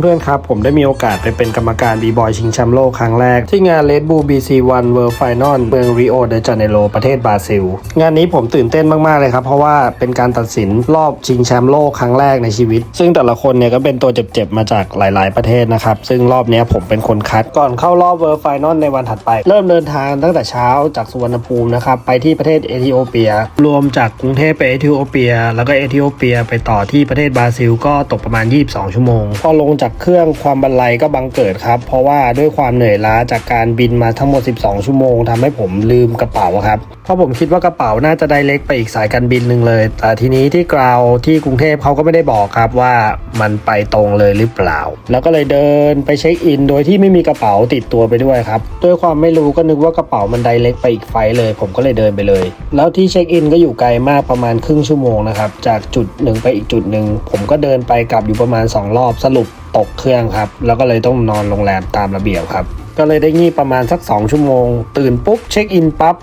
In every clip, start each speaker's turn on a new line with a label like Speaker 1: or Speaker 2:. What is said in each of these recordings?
Speaker 1: เพื่อนๆครับ ผมได้มีโอกาสไปเป็นกรรมการบีบอยชิงแชมป์โลกครั้งแรก ที่งาน Red Bull BC One World Final เมืองริโอเดจาเนโรประเทศบราซิล งานนี้ผมตื่นเต้นมากๆเลยครับ เพราะว่าเป็นการตัดสินรอบชิงแชมป์โลกครั้งแรกในชีวิต ซึ่งแต่ละคนเนี่ยก็เป็นตัวเจ็บๆมาจากหลาย ๆ ประเทศนะครับ ซึ่งรอบนี้ผมเป็นคนคัดก่อนเข้ารอบ World Final ในวันถัดไป เริ่มเดินทางตั้งแต่เช้าจากสุวรรณภูมินะครับไปที่ประเทศเอธิโอเปีย รวมจากกรุงเทพไปเอธิโอเปีย แล้วก็เอธิโอเปีย ไปต่อที่ประเทศบราซิล ก็ตกประมาณ 22 ชั่วโมงพอลงจากเครื่องความบันไลก็บังเกิดครับ เพราะว่าด้วยความเหนื่อยล้าจากการบินมาทั้งหมด 12 ชั่วโมงทำให้ผมลืมกระเป๋าครับ เพราะผมคิดว่ากระเป๋าน่าจะได้เล็กไปอีกสายการบินหนึ่งเลย แต่ทีนี้ที่กราวที่กรุงเทพเขาก็ไม่ได้บอกครับว่ามันไปตรงเลยหรือเปล่า แล้วก็เลยเดินไปเช็คอิน โดยที่ไม่มีกระเป๋าติดตัวไปด้วยครับ ด้วยความไม่รู้ก็นึกว่ากระเป๋ามันไดเล็กไปอีกไฟล์เลย ผมก็เลยเดินไปเลย แล้วที่เช็คอินก็อยู่ไกลมากประมาณครึ่งชั่วโมงนะครับ จากจุดหนึ่งไปอีกจุดหนึ่ง ผมก็เดินไปกลับอยู่ประมาณ 2 รอบสรุปตกเครื่องครับ แล้วก็เลยต้องนอนโรงแรมตามระเบียบครับ ก็เลยได้งี่ประมาณสัก 2 ชั่วโมง ตื่นปุ๊บเช็คอินปั๊บ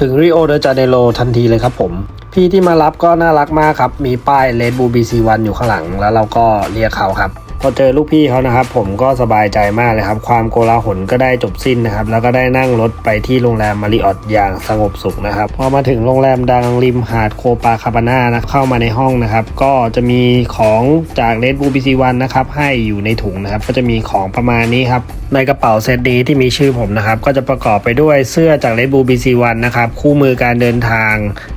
Speaker 1: ถึงริโอเดจาเนโรทันทีเลยครับผมพี่ที่มารับก็น่ารักมากครับ มีป้าย Red Bull BC One อยู่ข้างหลัง แล้วเราก็เรียกเขาครับ พอเจอลูกพี่เขานะครับ ผมก็สบายใจมากเลยครับ ความโกลาหลก็ได้จบสิ้นนะครับ แล้วก็ได้นั่งรถไปที่โรงแรมมาริออตอย่างสงบสุขนะครับ พอมาถึงโรงแรมดังริมหาดโคปาคาบาน่านะเข้ามาในห้องนะครับ ก็จะมีของจาก Red Bull BC One นะครับ ให้อยู่ในถุงนะครับ ก็จะมีของประมาณนี้ครับ ในกระเป๋าเซตนี้ที่มีชื่อผมนะครับ ก็จะประกอบไปด้วยเสื้อจาก Red Bull BC One นะครับ คู่มือการเดินทาง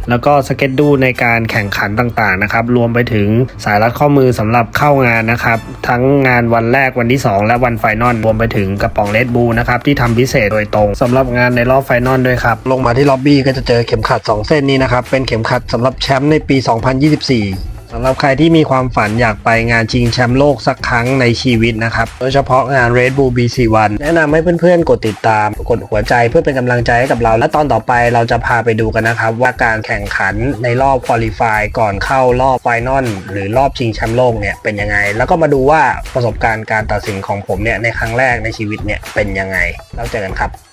Speaker 1: แล้วก็สเก็ตดูในการแข่งขันต่างๆนะครับ รวมไปถึงสายรัดข้อมือสำหรับเข้างานนะครับทั้งงานวันแรกวันที่ 2 และวันไฟนอลรวมไปถึงกระป๋องเลดบูนะครับที่ทำพิเศษโดยตรงสำหรับงานในรอบไฟนอลด้วยครับ ลงมาที่ล็อบบี้ก็จะเจอเข็มขัด 2 เส้นนี้นะครับเป็นเข็มขัดสำหรับแชมป์ในปี 2024 สำหรับใครที่มีความฝันอยากไปงานชิงแชมป์โลกสักครั้งในชีวิตนะครับ โดยเฉพาะงาน Red Bull BC One แนะนำให้เพื่อนๆ กดติดตาม กดหัวใจเพื่อเป็นกำลังใจให้กับเรา และตอนต่อไปเราจะพาไปดูกันนะครับ ว่าการแข่งขันในรอบควอลิฟายก่อนเข้ารอบไฟนอลหรือรอบชิงแชมป์โลกเนี่ยเป็นยังไง แล้วก็มาดูว่าประสบการณ์การตัดสินของผมเนี่ยในครั้งแรกในชีวิตเนี่ยเป็นยังไงแล้วเจอกันครับ